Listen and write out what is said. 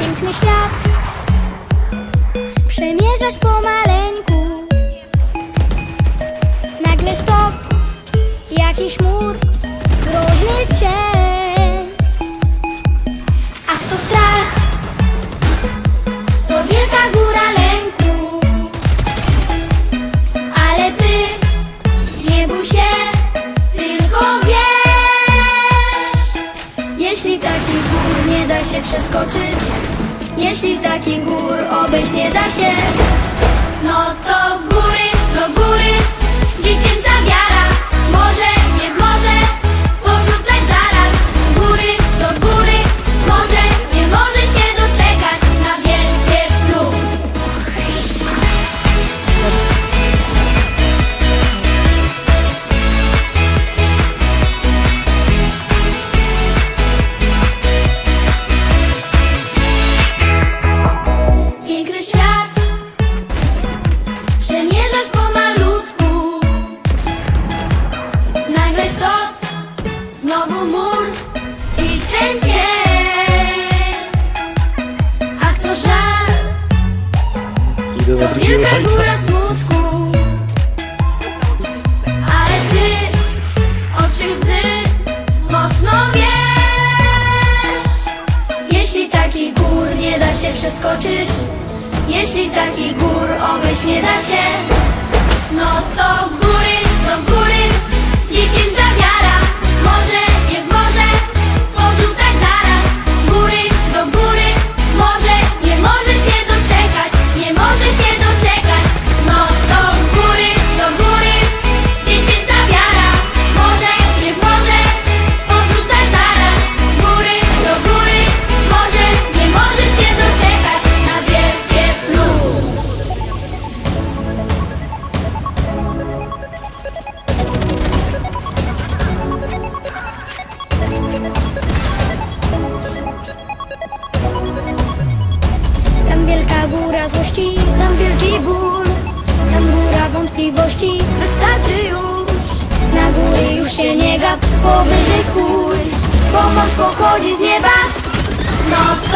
Piękny świat Przemierzasz pomaleńku Nagle stop Jakiś mur gór da się przeskoczyć. Jeśli takich gór obejść nie da się No to góry, Znowu mur I ten cień Ach to żal Idę na To drugiego wielka góra smutku. Ale ty Oczy łzy Mocno wiesz. Jeśli taki gór nie da się przeskoczyć Jeśli taki gór obejść nie da się góra złości, tam wielki ból. Tam góra wątpliwości, wystarczy już. Na góry już się nie gap, powyżej spójrz. Pomoc pochodzi z nieba. No